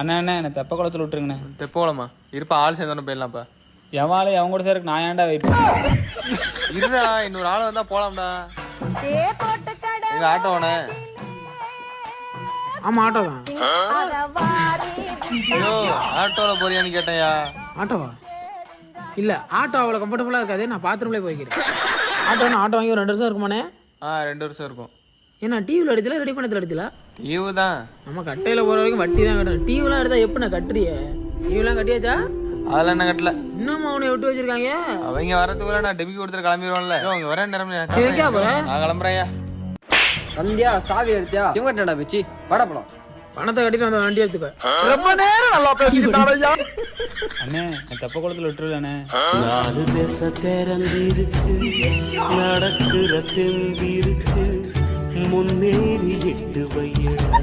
அண்ணா அண்ணா என்ன தெப்ப குளத்துல விட்டுருங்கண்ணே. தெப்போலமா இருப்பா ஆள் சேர்ந்தோன்னு போயிடலாம்ப்பா. எவாலே அவங்க கூட சாருக்கு நான் ஏன்டா வெயிட் இருடா இன்னொரு ஆள் வந்தா போலாம்டா. எங்க ஆட்டோவனே ஆமா ஆட்டோ தான் ஐயோ ஆட்டோல போறியான்னு கேட்டேயா ஆட்டோவா? இல்ல ஆட்டோ அவ்வளோ கம்ஃபர்டபுளாக இருக்காது நான் பாத்ரூம்லேயே போய்க்கிறேன். ஆட்டோ நான் ஆட்டோ வாங்கி ஒரு ரெண்டு வருஷம் இருக்குமாண்ணே? ஆ ரெண்டு வருஷம் இருக்கும். ஏன்னா டிவியில் எடுத்துல ரெடி பண்ணத்தில் எடுத்துல லீவு தான் நம்ம கட்டையில் போகிற வரைக்கும் வட்டி தான் கட்டணும். டிவிலாம் எடுத்தா எப்படி நான் கட்டுறிய? டிவிலாம் கட்டியாச்சா? அதெல்லாம் என்ன கட்டல. இன்னும் அவனை விட்டு வச்சிருக்காங்க? அவங்க வரதுக்குள்ள நான் டெபிக்கு கொடுத்துட்டு கிளம்பிடுவோம்ல ஐயோ, அவங்க வர நேரம் நான் கிளம்புறேன்யா வந்தியா சாவி எடுத்தியா? இவங்க என்னடா பிச்சு? வாடா போலாம். பணத்தை கட்டிட்டு வந்த வண்டி எடுத்துக்க. அண்ணே என் தெப்ப குளத்துல விட்டுருலண்ணே நாலு தேச திறந்திருக்கு நடக்கிற தெம்பிருக்கு முன்னேறி எட்டு வையடா